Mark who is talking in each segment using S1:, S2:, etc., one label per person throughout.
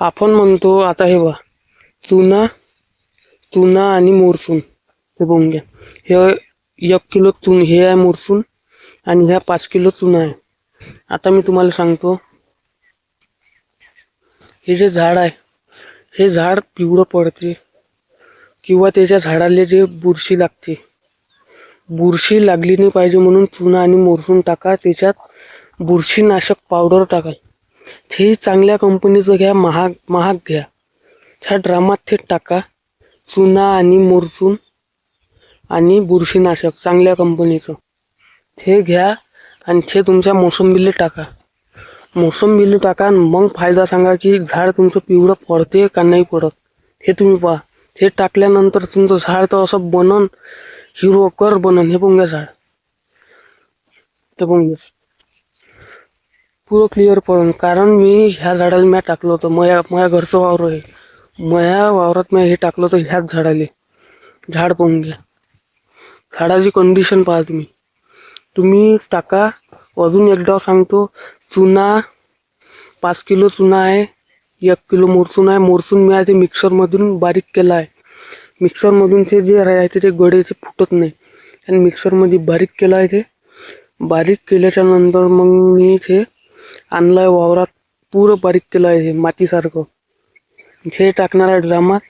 S1: आपण म्हणतो आता हे बघा. चुना चुना आणि मोरसून हे बघून घ्या. हे एक किलो चुन हे आहे मोरसून आणि ह्या पाच किलो चुना आहे. आता मी तुम्हाला सांगतो. हे जे झाड आहे हे झाड पिवळं पडते किंवा त्याच्या झाडाला जे बुरशी लागते. बुरशी लागली नाही पाहिजे म्हणून चुना आणि मोरसून टाका. त्याच्यात बुरशीनाशक पावडर टाका ते चांगल्या कंपनीचं घ्या महाग महाग घ्या. ह्या ड्रामात थेट टाका. चुना आणि मोरचून आणि बुरशीनाशक चांगल्या कंपनीचं ते घ्या आणि ते तुमच्या मोसंबीला टाका. मोसंबीला टाका आणि मग फायदा सांगा की झाड तुमचं पिवळं पडते का नाही पडत. हे तुम्ही पहा. हे टाकल्यानंतर तुमचं झाड तर असं बनन हिरवकर बनन. हे पुंग्या झाड. ते पुंग्या पुरं क्लिअर पडून. कारण मी ह्या झाडाला म्या टाकलं होतं. मया माझ्या घरचं वावर आहे. मया वावरात मी हे टाकलं होतं ह्याच झाडाले. झाड पाहून घ्या झाडाची कंडिशन पहा तुम्ही. तुम्ही टाका. अजून एकदा सांगतो. चुना पाच किलो चुना आहे. एक किलो मोरसून आहे. मोरसून मी ते मिक्सरमधून बारीक केला आहे. मिक्सरमधून ते जे राहायचे ते गडे ते फुटत नाही. आणि मिक्सरमध्ये बारीक केलं आहे ते. बारीक केल्याच्यानंतर मग मी ते आणलं आहे वावरात. पुरं बारीक केलं आहे हे मातीसारखं. हे टाकणार आहे ड्रामात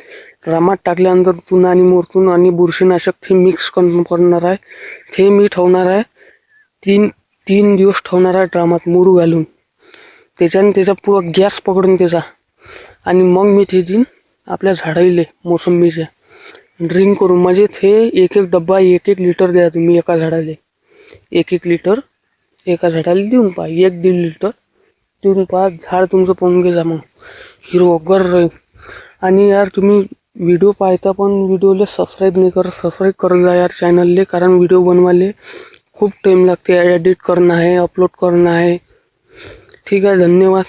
S1: ड्रामात टाकल्यानंतर चुना आणि मोरचून आणि बुरशीनाशक ते मिक्स करणार आहे. ते मी ठेवणार आहे. तीन तीन दिवस ठेवणार आहे ड्रामात मुरू घालून. त्याच्याने त्याचा पुरा गॅस पकडून त्याचा. आणि मग मी ते दिन आपल्या झाडाईले मोसंबीच्या ड्रिंक करून. म्हणजे ते एक एक डब्बा एक एक लिटर द्या तुम्ही एका झाडाले. एक एक लिटर एका झाडाला देऊन पहा एक दीड लिटर. देऊन पहा झाड तुमचं पाहून गेला जा मग हिरवगर राहील. आणि यार तुम्ही व्हिडिओ पाहता पण व्हिडिओला सबस्क्राईब नाही करत सबस्क्राईब करत जा यार चॅनलले कारण व्हिडिओ बनवायला खूप टाईम लागते. एडिट करणं आहे अपलोड करणं आहे. ठीक आहे धन्यवाद.